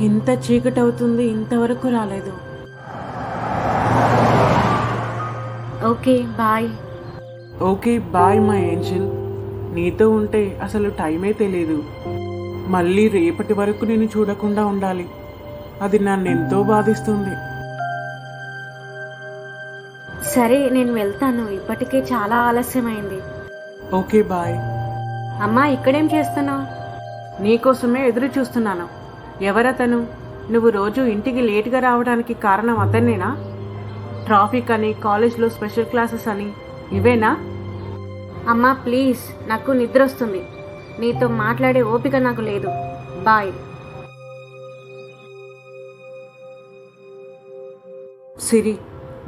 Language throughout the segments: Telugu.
ఇంత చీకటి అవుతుంది ఇంతవరకు రాలేదు. Okay bye. Okay bye my angel. నీతో ఉంటే అసలు టైమే తెలియదు మళ్ళీ రేపటి వరకు నేను చూడకుండా ఉండాలి. అది నన్ను ఎంతో బాధిస్తుంది. సరే నేను వెళ్తాను. ఇప్పటికే చాలా ఆలస్యమైంది. Okay bye. అమ్మా ఇక్కడేం చేస్తున్నావు? నీకోసమే ఎదురు చూస్తున్నాను ఎవరతను? నువ్వు రోజు ఇంటికి లేటుగా రావడానికి కారణం అతనేనా ట్రాఫిక్ అని కాలేజ్లో స్పెషల్ క్లాసెస్ అని ఇవేనా? అమ్మా ప్లీజ్ నాకు నిద్ర వస్తుంది నీతో మాట్లాడే ఓపిక నాకు లేదు. బాయ్. సిరి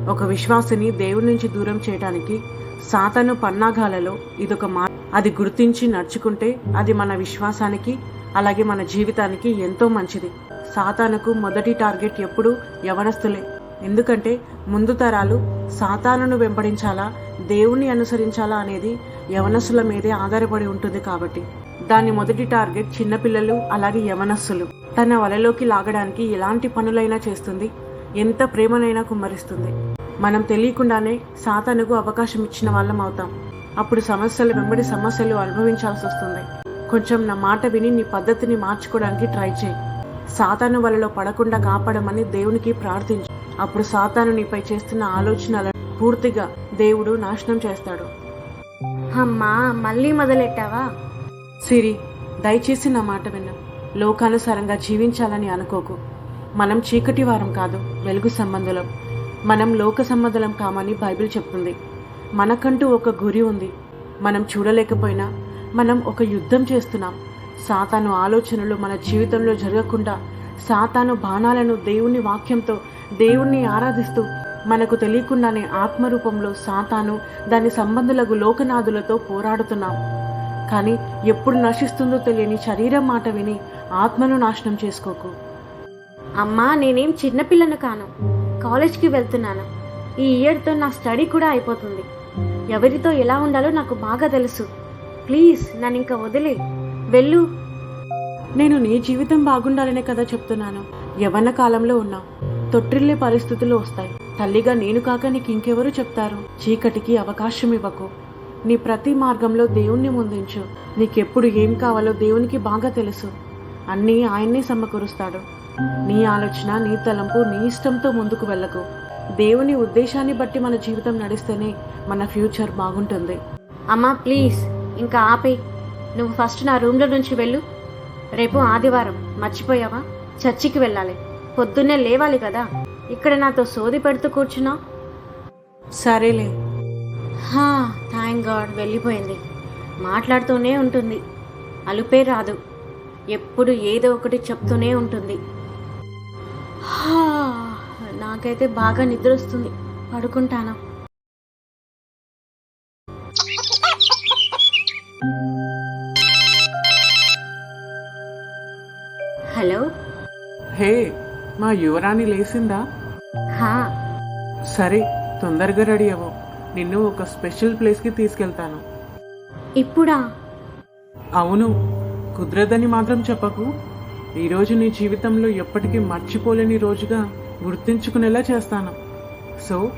ఒక విశ్వాసిని దేవుడి నుంచి దూరం చేయడానికి సాతాను పన్నాగాలలో ఇదొక మా అది గుర్తించి నడుచుకుంటే అది మన విశ్వాసానికి అలాగే మన జీవితానికి ఎంతో మంచిది. సాతానుకు మొదటి టార్గెట్ ఎప్పుడూ యవనస్తులే. ఎందుకంటే ముందు తరాలు సాతానును వెంబడించాలా దేవుణ్ణి అనుసరించాలా అనేది యవనస్సుల మీదే ఆధారపడి ఉంటుంది కాబట్టి. దాని మొదటి టార్గెట్ చిన్నపిల్లలు అలాగే యవనస్సులు తన వలలోకి లాగడానికి ఎలాంటి పనులైనా చేస్తుంది ఎంత ప్రేమనైనా కుమ్మరిస్తుంది. మనం తెలియకుండానే సాతానుకు అవకాశం ఇచ్చిన వాళ్ళం అవుతాం. అప్పుడు సమస్యలు వెంబడి సమస్యలు అనుభవించాల్సి వస్తుంది కొంచెం నా మాట విని నీ పద్ధతిని మార్చుకోవడానికి ట్రై చేయి. సాతాను వలలో పడకుండా కాపాడమని దేవునికి ప్రార్థించు. అప్పుడు సాతాను నీపై చేస్తున్న ఆలోచనలను పూర్తిగా దేవుడు నాశనం చేస్తాడు. అమ్మా మళ్ళీ మొదలెట్టావా? సిరి దయచేసి నా మాట విను. లోకానుసారంగా జీవించాలని అనుకోకు. మనం చీకటి వారం కాదు వెలుగు సంబంధులం. మనం లోక సంబంధులం కామని బైబిల్ చెప్తుంది. మనకంటూ ఒక గురి ఉంది. మనం చూడలేకపోయినా మనం ఒక యుద్ధం చేస్తున్నాం. సాతాను ఆలోచనలు మన జీవితంలో జరగకుండా సాతాను బాణాలను దేవుని వాక్యంతో దేవుణ్ణి ఆరాధిస్తూ మనకు తెలియకుండానే ఆత్మరూపంలో సాతాను దాని సంబంధులకు లోకనాథులతో పోరాడుతున్నాం. కానీ ఎప్పుడు నశిస్తుందో తెలియని శరీరం మాట విని ఆత్మను నాశనం చేసుకోకు. అమ్మా నేనేం చిన్నపిల్లను కాను. కాలేజ్కి వెళ్తున్నాను. ఈ ఇయర్తో నా స్టడీ కూడా అయిపోతుంది. ఎవరితో ఎలా ఉండాలో నాకు బాగా తెలుసు. ప్లీజ్ నన్ను ఇంకా వదిలే. వెళ్ళు. నేను నీ జీవితం బాగుండాలనే కదా చెప్తున్నాను. యవ్వన కాలంలో ఉన్నావు తొట్టిల్లే పరిస్థితులు వస్తాయి. తల్లిగా నేను కాక నీకు ఇంకెవరు చెప్తారు? చీకటికి అవకాశం ఇవ్వకు. నీ ప్రతి మార్గంలో దేవుణ్ణి ముందించు. నీకెప్పుడు ఏం కావాలో దేవునికి బాగా తెలుసు. అన్నీ ఆయన్నే సమకూరుస్తాడు. నీ ఆలోచన నీ తలంపు నీ ఇష్టంతో ముందుకు వెళ్ళకు. దేవుని ఉద్దేశాన్ని బట్టి మన జీవితం నడిస్తేనే మన ఫ్యూచర్ బాగుంటుంది. అమ్మా ప్లీజ్. ఇంకా ఆపే. నువ్వు ఫస్ట్ నా రూమ్లో నుంచి వెళ్ళు. రేపు ఆదివారం మర్చిపోయావా? చర్చికి వెళ్ళాలి. పొద్దున్నే లేవాలి కదా. ఇక్కడ నాతో సోది పెడుతూ కూర్చున్నా? సరేలే. హా థ్యాంక్ గాడ్ వెళ్ళిపోయింది. మాట్లాడుతూనే ఉంటుంది. అలుపే రాదు. ఎప్పుడు ఏదో ఒకటి చెప్తూనే ఉంటుంది. హా, నాకైతే బాగా నిద్ర వస్తుంది పడుకుంటాను. హే మా యువరాణి లేసిందా హా. సరే తొందరగా రెడీ అవ్వు. నిన్ను ఒక స్పెషల్ ప్లేస్కి తీసుకెళ్తాను. ఇప్పుడా? అవును కుదరదని మాత్రం చెప్పకు. ఈరోజు నీ జీవితంలో ఎప్పటికీ మర్చిపోలేని రోజుగా గుర్తుంచుకునేలా చేస్తాను. సో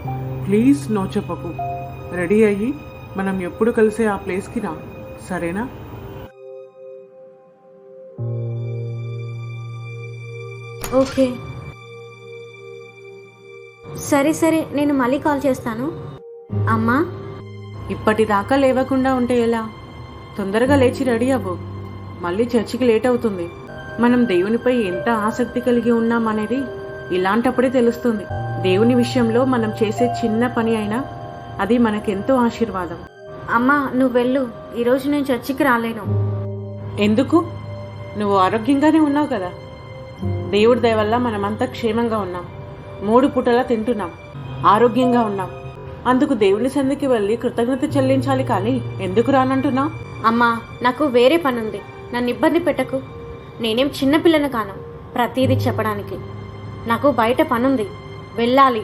ప్లీజ్ నో చెప్పకు. రెడీ అయ్యి మనం ఎప్పుడు కలిసే ఆ ప్లేస్కి రా. సరేనా? ఓకే. సరే సరే నేను మళ్ళీ కాల్ చేస్తాను. అమ్మా. ఇప్పటిదాకా లేవకుండా ఉంటే ఎలా? తొందరగా లేచి రెడీ అవ్వు. మళ్ళీ చర్చికి లేట్ అవుతుంది. మనం దేవునిపై ఎంత ఆసక్తి కలిగి ఉన్నాం అనేది ఇలాంటప్పుడే తెలుస్తుంది. దేవుని విషయంలో మనం చేసే చిన్న పని అయినా అది మనకెంతో ఆశీర్వాదం. అమ్మా నువ్వు వెళ్ళు. ఈరోజు నేను చర్చికి రాలేను. ఎందుకు? నువ్వు ఆరోగ్యంగానే ఉన్నావు కదా. దేవుడి దయ వల్ల మనమంతా క్షేమంగా ఉన్నాం. మూడు పూటలా తింటున్నాం. ఆరోగ్యంగా ఉన్నాం. అందుకు దేవుని సందికి వెళ్ళి కృతజ్ఞత చెల్లించాలి కానీ ఎందుకు రానంటున్నావు? అమ్మా నాకు వేరే పని ఉంది నన్ను ఇబ్బంది పెట్టకు. నేనేం చిన్నపిల్లను కాను ప్రతిదీ చెప్పడానికి. నాకు బయట పనుంది. వెళ్ళాలి.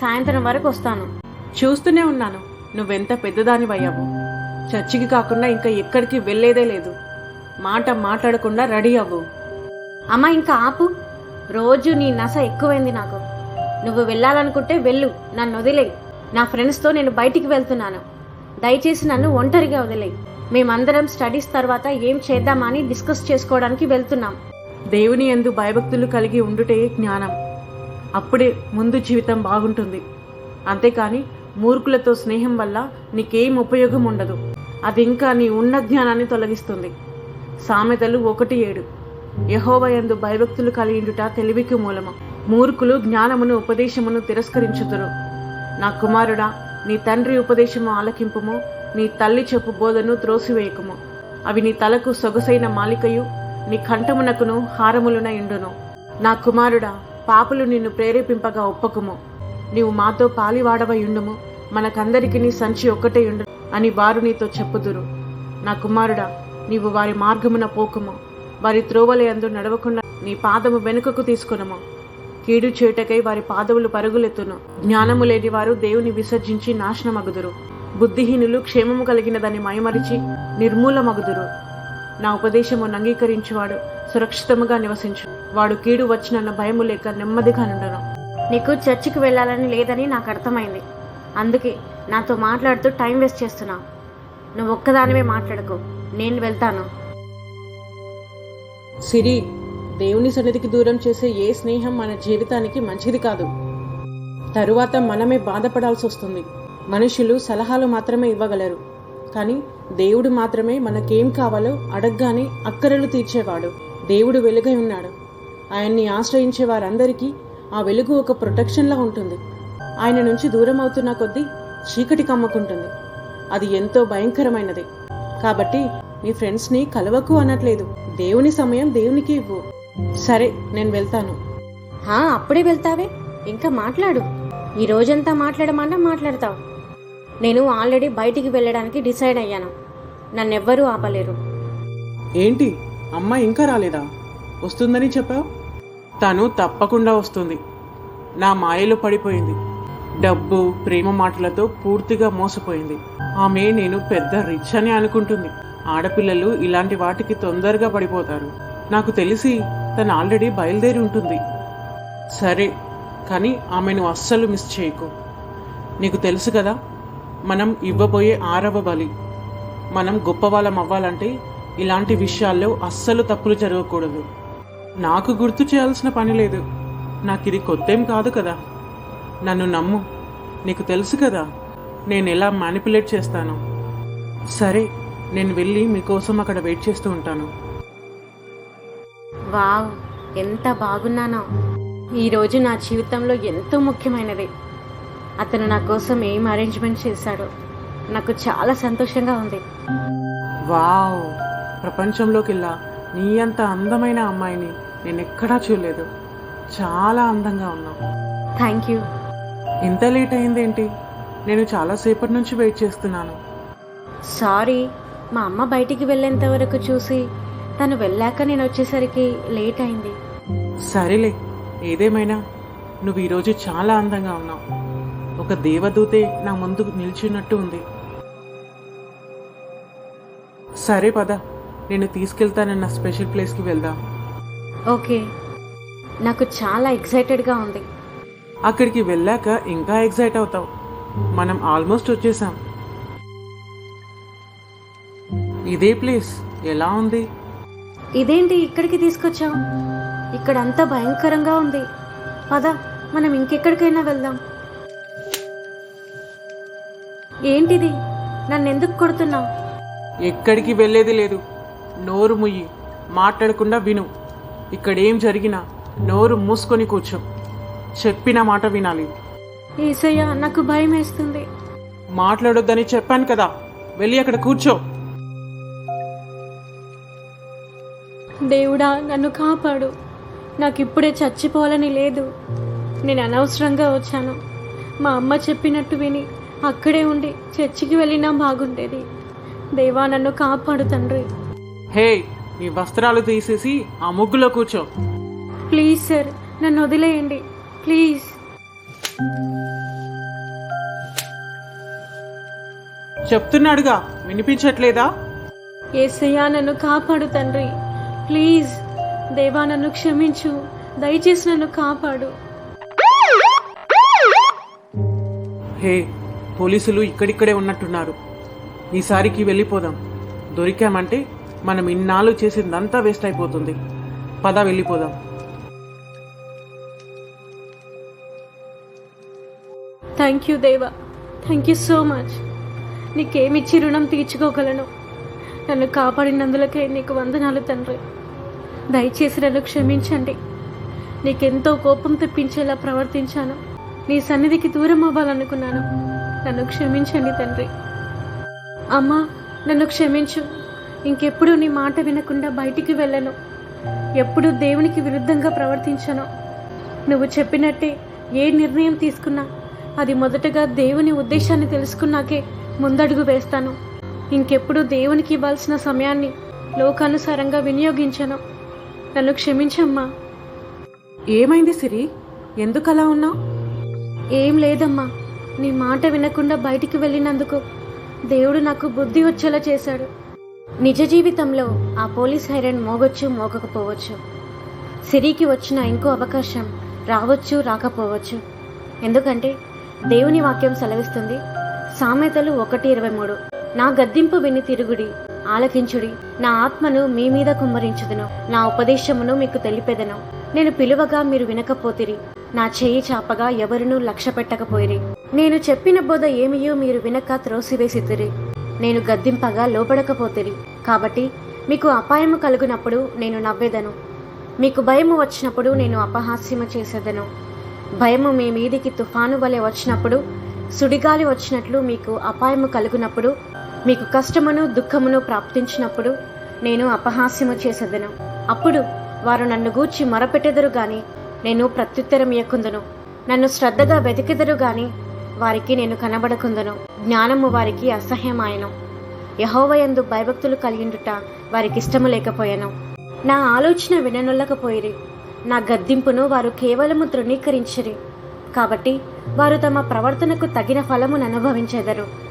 సాయంత్రం వరకు వస్తాను. చూస్తూనే ఉన్నాను. నువ్వెంత పెద్దదానివయ్యావు. చర్చికి కాకుండా ఇంకా ఎక్కడికి వెళ్ళేదే లేదు. మాట మాట్లాడకుండా రెడీ అవ్వు. అమ్మా ఇంకా ఆపు. రోజు నీ నస ఎక్కువైంది నాకు. నువ్వు వెళ్ళాలనుకుంటే వెళ్ళు నన్ను వదిలేయి. నా ఫ్రెండ్స్తో నేను బయటికి వెళ్తున్నాను. దయచేసి నన్ను ఒంటరిగా వదిలేయి. మేమందరం స్టడీస్ తర్వాత ఏం చేద్దామని డిస్కస్ చేసుకోవడానికి వెళ్తున్నాం. దేవుని యందు భయభక్తులు కలిగి ఉండుటే జ్ఞానం. అప్పుడే ముందు జీవితం బాగుంటుంది. అంతేకాని మూర్ఖులతో స్నేహం వల్ల నీకేం ఉపయోగం ఉండదు అది ఇంకా నీ ఉన్న జ్ఞానాన్ని తొలగిస్తుంది. సామెతలు ఒకటి ఏడు. యహోవయందు భయభక్తులు కలిగిండుట తెలివికి మూలము. మూర్ఖులు జ్ఞానమును ఉపదేశమును తిరస్కరించుదురు. నా కుమారుడా నీ తండ్రి ఉపదేశము ఆలకింపుము. నీ తల్లి చెప్పు బోధను త్రోసివేయకుము. అవి నీ తలకు సొగసైన మాలికయు నీ కంఠమునకును హారములున ఇండును నా కుమారుడా పాపులు నిన్ను ప్రేరేపింపగా ఒప్పకుము. నీవు మాతో పాలివాడవయుండుము మనకందరికి నీ సంచి ఒక్కటే ఉండు అని వారు నీతో చెప్పుదురు. నా కుమారుడా నీవు వారి మార్గమున పోకుము. వారి త్రోవలయందు నడవకుండా నీ పాదము వెనుకకు తీసుకునము. కీడు చేయుటకై వారి పాదములు పరుగులెత్తును. జ్ఞానము లేని వారు దేవుని విసర్జించి నాశనమగుదురు. బుద్ధిహీనులు క్షేమము కలిగిన దాన్ని మయమరిచి నిర్మూలమగుదురు. నా ఉపదేశము అంగీకరించువాడు సురక్షితముగా నివసించు. వాడు కీడు వచ్చినన్న భయము లేక నెమ్మదిగా నుండను. నీకు చర్చికి వెళ్ళాలని లేదని నాకు అర్థమైంది. అందుకే నాతో మాట్లాడుతూ టైం వేస్ట్ చేస్తున్నావు నువ్వు ఒక్కదానివే మాట్లాడకు. నేను వెళ్తాను. సిరి దేవుని సన్నిధికి దూరం చేసే ఏ స్నేహం మన జీవితానికి మంచిది కాదు. తరువాత మనమే బాధపడాల్సి వస్తుంది. మనుషులు సలహాలు మాత్రమే ఇవ్వగలరు. కానీ దేవుడు మాత్రమే మనకేం కావాలో అడగగానే అక్కరలు తీర్చేవాడు. దేవుడు వెలుగై ఉన్నాడు. ఆయన్ని ఆశ్రయించే వారందరికీ ఆ వెలుగు ఒక ప్రొటెక్షన్లా ఉంటుంది. ఆయన నుంచి దూరం అవుతున్న కొద్దీ చీకటి కమ్ముకుంటుంది. అది ఎంతో భయంకరమైనది. కాబట్టి నీ ఫ్రెండ్స్ని కలవకు అనట్లేదు. దేవుని సమయం దేవునికి ఇవ్వు. సరే నేను వెళ్తాను. హా అప్పుడే వెళ్తావే? ఇంకా మాట్లాడు. ఈ రోజంతా మాట్లాడమన్నా మాట్లాడతావు. నేను ఆల్రెడీ బయటికి వెళ్ళడానికి డిసైడ్ అయ్యాను. నన్నెవ్వరూ ఆపలేరు. ఏంటి? అమ్మ ఇంకా రాలేదా? వస్తుందని చెప్పావు? తను తప్పకుండా వస్తుంది. నా మాయలో పడిపోయింది. డబ్బు ప్రేమ మాటలతో పూర్తిగా మోసపోయింది. ఆమె నేను పెద్ద రిచ్ అని అనుకుంటుంది. ఆడపిల్లలు ఇలాంటి వాటికి తొందరగా పడిపోతారు. నాకు తెలిసి తను ఆల్రెడీ బయలుదేరి ఉంటుంది. సరే కానీ ఆమెను అస్సలు మిస్ చేయకు. నీకు తెలుసు కదా మనం ఇవ్వబోయే ఆరవ బలి. మనం గొప్పవాళ్ళం అవ్వాలంటే ఇలాంటి విషయాల్లో అస్సలు తప్పులు జరగకూడదు. నాకు గుర్తు చేయాల్సిన పని లేదు. నాకు ఇది కొత్తేం కాదు కదా. నన్ను నమ్ము. నీకు తెలుసు కదా నేను ఎలా మ్యానిపులేట్ చేస్తాను. సరే నేను వెళ్ళి మీకోసం అక్కడ వెయిట్ చేస్తూ ఉంటాను. వావ్ ఎంత బాగున్నానో. ఈరోజు నా జీవితంలో ఎంతో ముఖ్యమైనది. అతను నా కోసం ఏం అరేంజ్మెంట్ చేశాడో నాకు చాలా సంతోషంగా ఉంది. వావ్ ప్రపంచంలోకెల్లా నీ అంత అందమైన అమ్మాయిని నేను ఎక్కడా చూడలేదు. చాలా అందంగా ఉన్నావు. థ్యాంక్ యూ ఇంత లేట్ అయిందేంటి? నేను చాలాసేపటి నుంచి వెయిట్ చేస్తున్నాను. సారీ మా అమ్మ బయటికి వెళ్ళేంత వరకు చూసి తను వెళ్ళాక నేను వచ్చేసరికి లేట్ అయింది. సరేలే ఏదేమైనా. నువ్వు ఈరోజు చాలా అందంగా ఉన్నావు. ఒక దేవదూతే నా ముందు నిల్చున్నట్టు ఉంది. సరే పద. నేను తీసుకెళ్తానన్న స్పెషల్ ప్లేస్కి వెళ్దాం. ఓకే. నాకు చాలా ఎక్సైటెడ్గా ఉంది. అక్కడికి వెళ్ళాక ఇంకా ఎగ్జైట్ అవుతావు. మనం ఆల్మోస్ట్ వచ్చేసాం. ఇదే ప్లేస్. ఎలా ఉంది? ఇదేంటి ఇక్కడికి తీసుకొచ్చావు ఇక్కడ అంతా భయంకరంగా ఉంది. పద మనం ఇంకెక్కడికైనా వెళ్దాం. ఏంటిది? నన్ను ఎందుకు కొడుతున్నావు? ఎక్కడికి వెళ్ళేది లేదు. నోరు ముయ్యి. మాట్లాడకుండా విను. ఇక్కడేం జరిగినా నోరు మూసుకొని కూర్చో. చెప్పిన మాట వినాలి. ఈసయ్య నాకు భయం వేస్తుంది మాట్లాడొద్దని చెప్పాను కదా. వెళ్ళి అక్కడ కూర్చో. దేవుడా నన్ను కాపాడు. నాకు ఇప్పుడే చచ్చిపోవాలని లేదు. నేను అనవసరంగా వచ్చాను. మా అమ్మ చెప్పినట్టు విని అక్కడే ఉండి చర్చికి వెళ్ళినా బాగుండేది. దేవా నన్ను కాపాడు తండ్రి. హే నీ వస్త్రాలు తీసేసి ఆ ముగ్గులో కూర్చో. ప్లీజ్ సార్ నన్ను వదిలేయండి. ప్లీజ్. చెప్తున్నాడుగా వినిపించట్లేదా? ఏసయ్యా నన్ను కాపాడు తండ్రి. ప్లీజ్ దేవా నన్ను క్షమించు దయచేసి నన్ను కాపాడు. హే పోలీసులు ఇక్కడిక్కడే ఉన్నట్టున్నారు. ఈసారికి వెళ్ళిపోదాం. దొరికామంటే మనం ఇన్నాళ్ళు చేసిందంతా వేస్ట్ అయిపోతుంది. పద వెళ్ళిపోదాం. థ్యాంక్ యూ దేవా. థ్యాంక్ యూ సో మచ్ నీకేమిచ్చి రుణం తీర్చుకోగలను? నన్ను కాపాడినందులకే నీకు వందనాలు తండ్రి. దయచేసి నన్ను క్షమించండి. నీకెంతో కోపం తెప్పించేలా ప్రవర్తించాను. నీ సన్నిధికి దూరం అవ్వాలనుకున్నాను. నన్ను క్షమించండి తండ్రి. అమ్మా నన్ను క్షమించు. ఇంకెప్పుడు నీ మాట వినకుండా బయటికి వెళ్ళను. ఎప్పుడు దేవునికి విరుద్ధంగా ప్రవర్తించను. నువ్వు చెప్పినట్టే ఏ నిర్ణయం తీసుకున్నా అది మొదటగా దేవుని ఉద్దేశాన్ని తెలుసుకున్నాకే ముందడుగు వేస్తాను. ఇంకెప్పుడు దేవునికి ఇవ్వాల్సిన సమయాన్ని లోకానుసారంగా వినియోగించను. నన్ను క్షమించమ్మా. ఏమైంది సిరి? ఎందుకు అలా ఉన్నావు? ఏం లేదమ్మా. నీ మాట వినకుండా బయటికి వెళ్ళినందుకు దేవుడు నాకు బుద్ధి వచ్చేలా చేశాడు. నిజ జీవితంలో ఆ పోలీస్ హైరన్ మోగొచ్చు మోగకపోవచ్చు. సిరికి వచ్చిన ఇంకో అవకాశం రావచ్చు రాకపోవచ్చు. ఎందుకంటే దేవుని వాక్యం సెలవిస్తుంది సామెతలు ఒకటి ఇరవై మూడు. నా గద్దింపు విని తిరుగుడి ఆలకించుడి. నా ఆత్మను మీ మీద కుమ్మరించుదును. నా ఉపదేశమును మీకు తెలిపెదను. నేను పిలువగా మీరు వినకపోతిరి. నా చేయి చాపగా ఎవరునూ లక్ష్య పెట్టకపోయిరి నేను చెప్పిన బోధ ఏమియో మీరు వినక త్రోసివేసితిరి. నేను గద్దింపగా లోపడకపోతిరి కాబట్టి మీకు అపాయము కలుగునప్పుడు నేను నవ్వేదను. మీకు భయము వచ్చినప్పుడు నేను అపహాస్యము చేసేదను. భయము మీ మీదికి తుఫాను వలె వచ్చినప్పుడు సుడిగాలి వచ్చినట్లు మీకు అపాయము కలుగునప్పుడు మీకు కష్టమును దుఃఖమును ప్రాప్తించినప్పుడు నేను అపహాస్యము చేసేదను. అప్పుడు వారు నన్ను గూర్చి మొరపెట్టెదరు గాని నేను ప్రత్యుత్తరం ఇయ్యకుందును. నన్ను శ్రద్ధగా వెతికెదరు గాని వారికి నేను కనబడకుందును. జ్ఞానము వారికి అసహ్యమాయను. యహోవయందు భయభక్తులు కలిగిండుట వారికి ఇష్టము లేకపోయాను. నా ఆలోచన విననొల్లకపోయిరి. నా గద్దింపును వారు కేవలము తృణీకరించిరి. కాబట్టి వారు తమ ప్రవర్తనకు తగిన ఫలమును అనుభవించెదరు.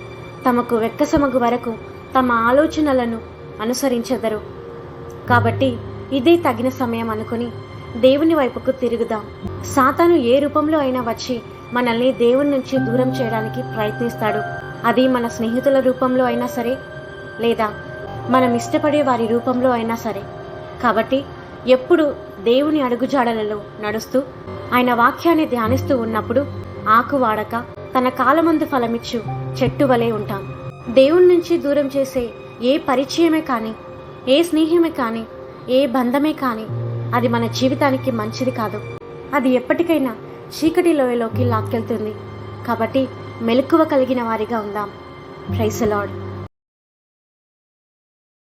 తమకు వెక్కసమగు వరకు తమ ఆలోచనలను అనుసరించెదరు. కాబట్టి ఇదే తగిన సమయం అనుకుని దేవుని వైపుకు తిరుగుదాం. సాతాను ఏ రూపంలో అయినా వచ్చి మనల్ని దేవుని నుంచి దూరం చేయడానికి ప్రయత్నిస్తాడు. అది మన స్నేహితుల రూపంలో అయినా సరే లేదా మనం ఇష్టపడే వారి రూపంలో అయినా సరే. కాబట్టి ఎప్పుడు దేవుని అడుగుజాడలలో నడుస్తూ ఆయన వాక్యాన్ని ధ్యానిస్తూ ఉన్నప్పుడు ఆకు వాడక తన కాలమందు ఫలమిచ్చు చెట్టు వలె ఉంటాం. దేవుడి నుంచి దూరం చేసే ఏ పరిచయమే కానీ ఏ స్నేహమే కానీ ఏ బంధమే కానీ అది మన జీవితానికి మంచిది కాదు. అది ఎప్పటికైనా చీకటి లోయలోకి లాక్కెళ్తుంది. కాబట్టి మెలకువ కలిగిన వారిగా ఉందాం. ప్రైసలాడ్